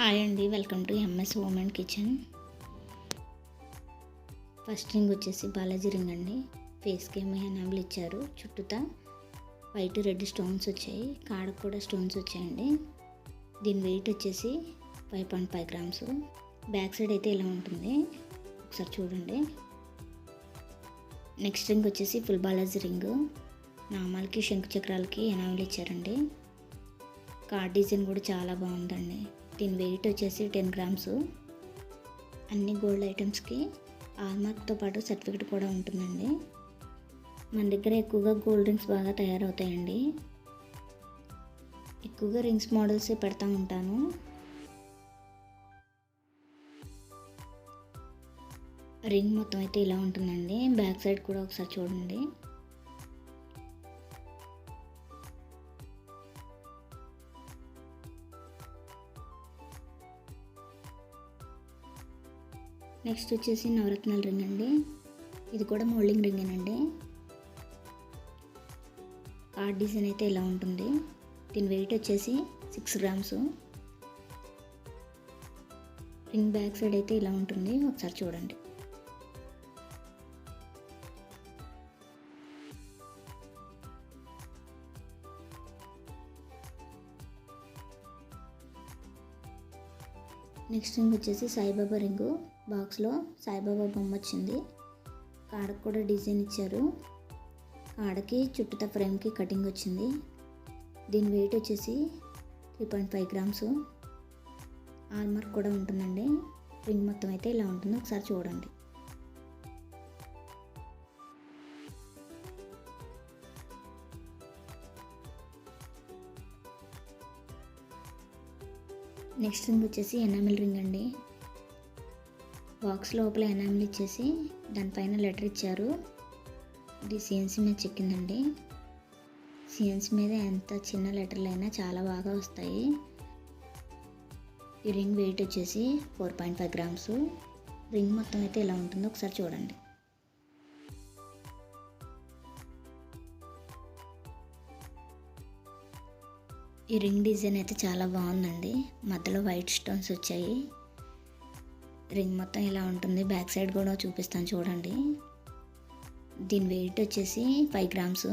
Hi అండి welcome to MS home and kitchen. First ring వచ్చేసి Balaji ring అండి. ఫేస్కి ఏమో ఎనామిల్ ఇచ్చారు. చుట్టూతా వైట్ రెడ్ స్టోన్స్ వచ్చాయి. కాడకు కూడా స్టోన్స్ వచ్చాయండి. దీని వెయిట్ వచ్చేసి five point five grams back side అయితే ఇలా ఉంటుంది? ఒకసారి చూడండి. నెక్స్ట్ రింగ్ వచ్చేసి ఫుల్ బాలాజీ రింగ్. నామాలకి శంకు చక్రాలకి ఎనామిల్ ఇచ్చారండి. కార్డ్ డిజైన్ కూడా చాలా బాగుందండి. దీని వెయిట్ వచ్చేసి టెన్ గ్రామ్స్. అన్ని గోల్డ్ ఐటమ్స్కి ఆల్మార్క్తో పాటు సర్టిఫికెట్ కూడా ఉంటుందండి. మన దగ్గర ఎక్కువగా గోల్డ్ రింగ్స్ బాగా తయారవుతాయండి. ఎక్కువగా రింగ్స్ మోడల్స్ పెడతా ఉంటాను. రింగ్ మొత్తం అయితే ఇలా ఉంటుందండి. బ్యాక్ సైడ్ కూడా ఒకసారి చూడండి. నెక్స్ట్ వచ్చేసి నవరత్నాల రింగ్ అండి. ఇది కూడా మోల్డింగ్ రింగేనండి కార్డ్ డిజైన్ అయితే ఇలా ఉంటుంది. దీని వెయిట్ వచ్చేసి six grams ring back side అయితే ఇలా ఉంటుంది. ఒకసారి చూడండి. నెక్స్ట్ రింగ్ వచ్చేసి సాయిబాబా రింగు బాక్స్లో సాయిబాబా బొమ్మ వచ్చింది. కాడకు కూడా డిజైన్ ఇచ్చారు. కాడకి చుట్టూత ఫ్రేమ్కి కటింగ్ వచ్చింది. దీని వెయిట్ వచ్చేసి three point five grams hallmark కూడా ఉంటుందండి. రింగ్ మొత్తం అయితే ఇలా ఉంటుంది. ఒకసారి చూడండి. నెక్స్ట్ రింగ్ వచ్చేసి ఎనామిల్ రింగ్ అండి. బాక్స్ లోపల ఎనామిల్ ఇచ్చేసి దానిపైన లెటర్ ఇచ్చారు. ఇది సిఎన్సీ మీద చెక్కిందండి. సిఎన్సీ మీద ఎంత చిన్న లెటర్లు అయినా చాలా బాగా వస్తాయి. ఈ రింగ్ వెయిట్ వచ్చేసి four point five grams. Ring మొత్తం అయితే ఎలా ఉంటుందో ఒకసారి చూడండి. ఈ రింగ్ డిజైన్ అయితే చాలా బాగుందండి. మధ్యలో వైట్ స్టోన్స్ వచ్చాయి. రింగ్ మొత్తం ఇలా ఉంటుంది. బ్యాక్ సైడ్ కూడా చూపిస్తాను చూడండి. దీని వెయిట్ వచ్చేసి ఫైవ్ గ్రామ్స్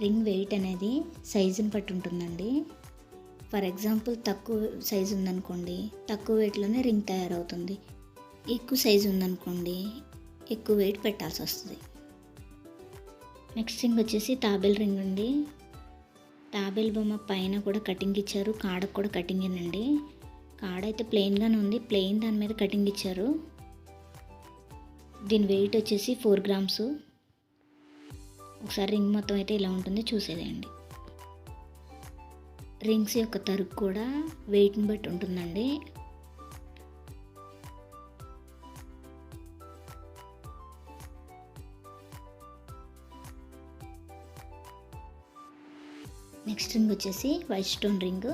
రింగ్ వెయిట్ అనేది సైజుని బట్టి ఉంటుందండి. ఫర్ ఎగ్జాంపుల్ తక్కువ సైజు ఉందనుకోండి తక్కువ వెయిట్లోనే రింగ్ తయారవుతుంది. ఎక్కువ సైజు ఉందనుకోండి ఎక్కువ వెయిట్ పెట్టాల్సి వస్తుంది. నెక్స్ట్ రింగ్ వచ్చేసి తాబేల్ రింగ్ అండి. తాబేల్ బొమ్మ పైన కూడా కటింగ్ ఇచ్చారు కాడకు కూడా కటింగ్ అండి కాడ అయితే ప్లెయిన్గానే ఉంది. ప్లెయిన్ దాని మీద కటింగ్ ఇచ్చారు. దీని వెయిట్ వచ్చేసి ఫోర్ గ్రామ్స్ ఒకసారి రింగ్ మొత్తం అయితే ఇలా ఉంటుంది. చూసేదేయండి. రింగ్స్ యొక్క తరుగు కూడా వెయిట్ని బట్టి ఉంటుందండి. నెక్స్ట్ రింగ్ వచ్చేసి వైట్ స్టోన్ రింగ్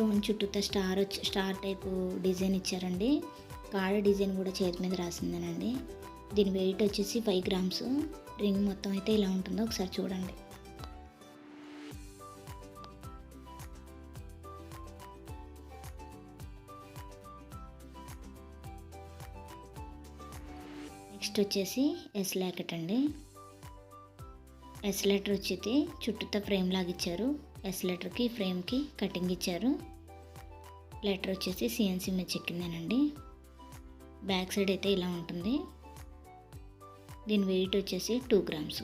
స్టోన్ చుట్టూతో స్టార్ వచ్చి స్టార్ టైపు డిజైన్ ఇచ్చారండి. కాడ డిజైన్ కూడా చేతి మీద రాసిందేనండి. దీని వెయిట్ వచ్చేసి ఫైవ్ గ్రామ్స్. రింగ్ మొత్తం అయితే ఇలా ఉంటుందో ఒకసారి చూడండి. నెక్స్ట్ వచ్చేసి ఎస్ లాకెట్ అండి. ఎస్ లెటర్ వచ్చేది చుట్టూతో ఫ్రేమ్ లాగా ఇచ్చారు. ఎస్ లెటర్కి ఫ్రేమ్కి కటింగ్ ఇచ్చారు. లెటర్ వచ్చేసి సిఎన్సీ మీద చెక్కిందేనండి. బ్యాక్ సైడ్ అయితే ఇలా ఉంటుంది. దీని వెయిట్ వచ్చేసి two grams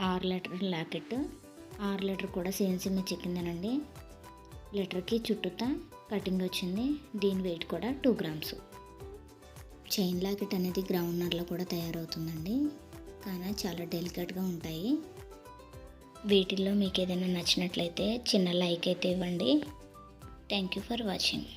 R letter locket. R letter కూడా సిఎన్సీ మీద చెక్కిందేనండి. లెటర్కి చుట్టూతా కటింగ్ వచ్చింది. దీని వెయిట్ కూడా టూ గ్రామ్స్ చైన్ లాకెట్ అనేది గ్రౌండ్నర్లో కూడా తయారవుతుందండి. కానీ చాలా డెలికేట్గా ఉంటాయి. వీటిల్లో మీకు ఏదైనా నచ్చినట్లయితే చిన్న లైక్ అయితే ఇవ్వండి. Thank you for watching